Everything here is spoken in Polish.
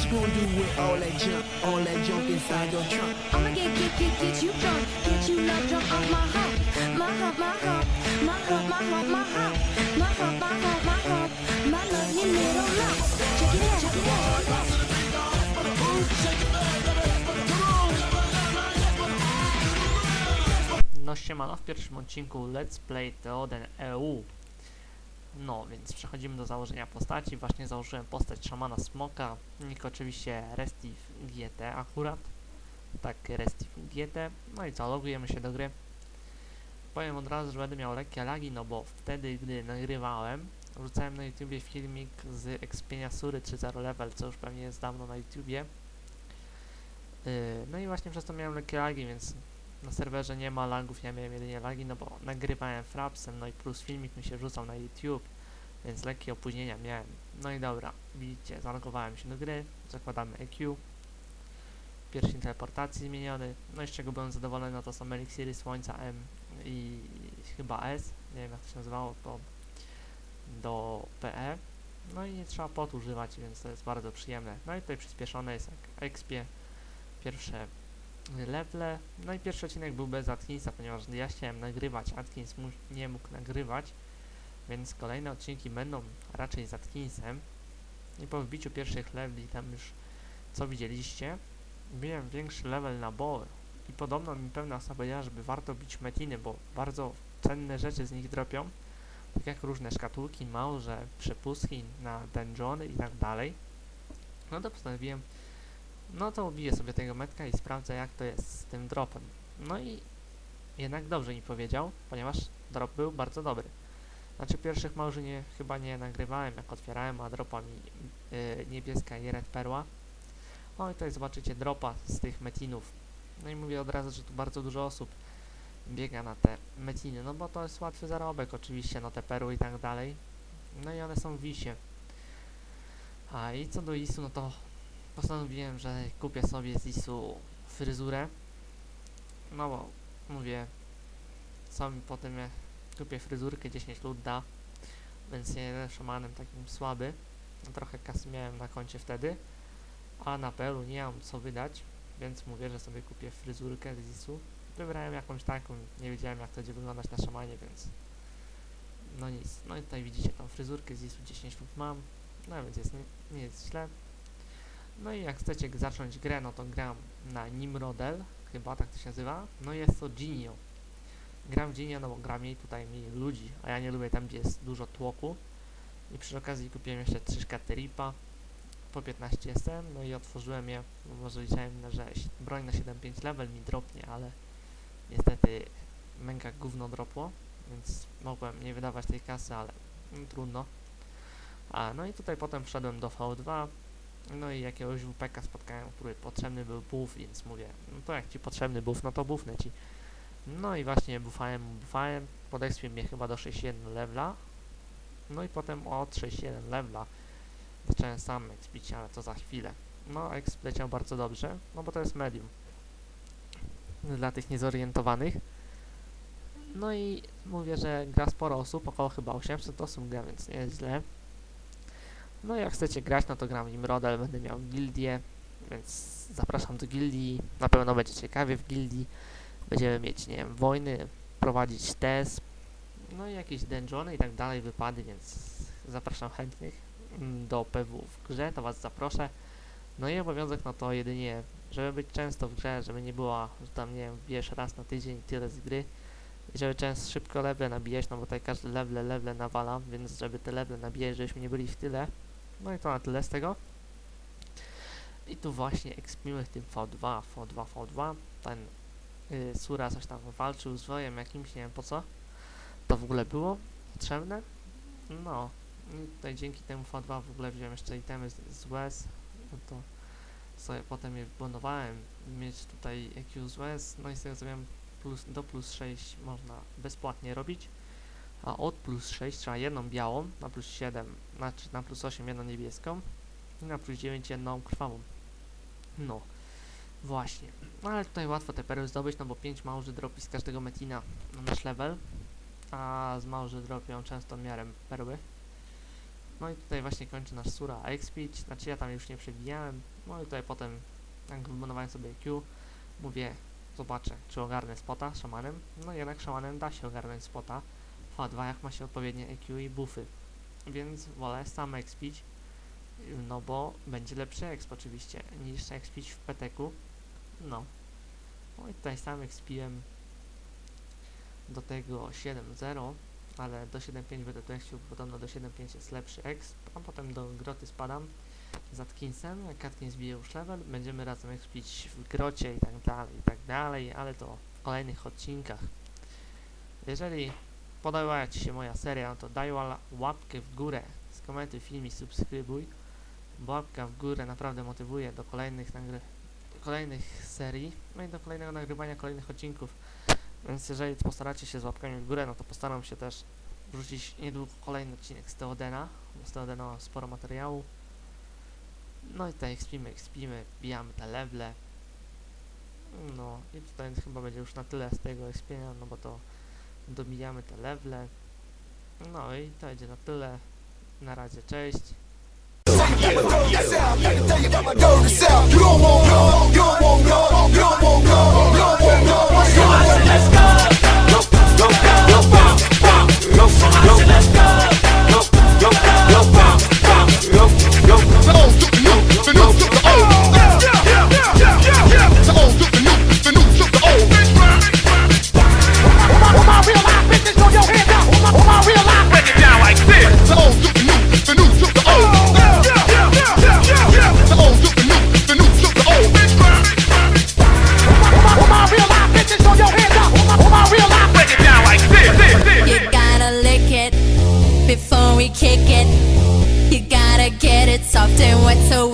What you gonna do with all that junk, all that junk inside your trunk? I'ma get, get, get, get you drunk, get you love drunk off my hump, my hump, my hump, my hump, my hump, my hump, my hump, my hump, my hump, my lovely little lump. Check it out, check it out. No siemano, w pierwszym odcinku Let's Play Teoden EU. No, więc przechodzimy do założenia postaci. Właśnie założyłem postać szamana smoka. Nick oczywiście Restive GT akurat. Tak, Restive GT. No i co, logujemy się do gry. Powiem od razu, że będę miał lekkie lagi, no bo wtedy, gdy nagrywałem, wrzucałem na YouTubie filmik z Expienia Sury 3.0 level, co już pewnie jest dawno na YouTubie. Yy, no i właśnie przez to miałem lekkie lagi, więc na serwerze nie ma lagów, ja miałem jedynie lagi, no bo nagrywałem frapsem, no i plus filmik mi się wrzucał na YouTube, więc lekkie opóźnienia miałem. No i dobra, widzicie, zalogowałem się do gry, zakładamy EQ, pierwszy teleportacji zmieniony, no i z czego byłem zadowolony, no to są eliksiry słońca M i chyba S, nie wiem jak to się nazywało, to do PE, no i nie trzeba pot używać, więc to jest bardzo przyjemne. No i tutaj przyspieszone jest jak expie, pierwsze levele. No i pierwszy odcinek był bez Atkinsa, ponieważ ja chciałem nagrywać, Atkins nie mógł nagrywać, więc kolejne odcinki będą raczej z Atkinsem. I po wbiciu pierwszych leveli, tam już co widzieliście, miałem większy level na boły. I podobno mi pewna osoba powiedziała, żeby warto bić metiny, bo bardzo cenne rzeczy z nich dropią, tak jak różne szkatułki, małże, przepustki na dungeony i tak dalej. No to postanowiłem no to ubiję sobie tego metka i sprawdzę jak to jest z tym dropem. No i jednak dobrze mi powiedział, ponieważ drop był bardzo dobry. Znaczy pierwszych małży nie, chyba nie nagrywałem jak otwierałem, a dropa mi yy, niebieska i red perła. No i tutaj zobaczycie dropa z tych metinów. No i mówię od razu, że tu bardzo dużo osób biega na te metiny, no bo to jest łatwy zarobek oczywiście, no te perły i tak dalej. No i one są w wisie. A i co do ISU, no to postanowiłem, że kupię sobie z ISU fryzurę. No bo mówię, co mi potem jak kupię fryzurkę 10 lud da, więc nie jestem szamanem takim słaby. No, trochę kasy miałem na koncie wtedy, a na pelu nie mam co wydać, więc mówię, że sobie kupię fryzurkę z ISU. Wybrałem jakąś taką, nie wiedziałem jak to będzie wyglądać na szamanie, więc no nic. No i tutaj widzicie tą fryzurkę z ISU 10 lud mam, no więc jest, nie, nie jest źle. No i jak chcecie zacząć grę, no to gram na Nimrodel, chyba tak to się nazywa. No jest to Genio. Gram Genio, no bo gra mniej tutaj mniej ludzi, a ja nie lubię tam, gdzie jest dużo tłoku. I przy okazji kupiłem jeszcze trzy szkaty Ripa po 15 SM, no i otworzyłem je, bo może liczyłem, że broń na 7.5 level mi dropnie, ale niestety mega gówno dropło, więc mogłem nie wydawać tej kasy, ale mm, trudno. A, no i tutaj potem wszedłem do V2, no i jakiegoś WPK spotkałem, który potrzebny był buff, więc mówię, no to jak ci potrzebny buff, no to buffnę ci. No i właśnie buffałem, buffałem, podekspił mnie chyba do 6.1 levela, no i potem od 6.1 levela zacząłem sam expić, ale to za chwilę. No, exp leciał bardzo dobrze, no bo to jest medium. Dla tych niezorientowanych. No i mówię, że gra sporo osób, około chyba 800 osób gra, więc nie jest źle. No jak chcecie grać, no to gram Imrodel, będę miał gildię, więc zapraszam do gildii, na pewno będzie ciekawie w gildii. Będziemy mieć, nie wiem, wojny, prowadzić test, no i jakieś dungeony i tak dalej, wypady, więc zapraszam chętnych do PW w grze, to was zaproszę. No i obowiązek, no to jedynie, żeby być często w grze, żeby nie była, że tam, nie wiem, wbijesz raz na tydzień tyle z gry. Żeby często szybko level nabijać, no bo tutaj każdy level, level nawala, więc żeby te level nabijać, żebyśmy nie byli w tyle, no i to na tyle z tego. I tu właśnie ekspimy tym V2, V2, V2. Ten y, Sura coś tam walczył z wojem jakimś, nie wiem po co. To w ogóle było potrzebne. No, i tutaj dzięki temu V2 w ogóle wziąłem jeszcze itemy z, z WES. No to sobie potem je wybudowałem. Mieć tutaj EQ z WES. No i z tego co wiem, plus, do plus 6 można bezpłatnie robić a od plus 6 trzeba jedną białą, na plus 7, znaczy na plus 8 jedną niebieską i na plus 9 jedną krwawą. No, właśnie. No ale tutaj łatwo te perły zdobyć, no bo 5 małży dropi z każdego metina na nasz level, a z małży dropią często miarę perły. No i tutaj właśnie kończy nasz Sura Expić, znaczy ja tam już nie przebijałem, no i tutaj potem jak wybudowałem sobie Q, mówię, zobaczę, czy ogarnę spota szamanem, no jednak szamanem da się ogarnąć spota, V2 jak ma się odpowiednie EQ i buffy, więc wolę sam expić, no bo będzie lepszy exp oczywiście, niż expić w PTK, no. No i tutaj sam expiłem do tego 7.0, ale do 7.5 będę tu chciał, podobno do 7.5 jest lepszy exp, a potem do groty spadam z Atkinsem, Atkins bije już level, będziemy razem expić w grocie i tak dalej, i tak dalej, ale to w kolejnych odcinkach. Jeżeli podobała Ci się moja seria, to daj ła- łapkę w górę, skomentuj film i subskrybuj, bo łapka w górę naprawdę motywuje do kolejnych nagry do kolejnych serii, no i do kolejnego nagrywania kolejnych odcinków. Więc jeżeli postaracie się z łapkami w górę, no to postaram się też wrzucić niedługo kolejny odcinek z Teodena, bo z Teodena mam sporo materiału. No i tutaj ekspimy, ekspimy, bijamy te leble. No i tutaj chyba będzie już na tyle z tego ekspienia, no bo to dobijamy te leble. No i to będzie na tyle. Na razie, cześć. You understand what's so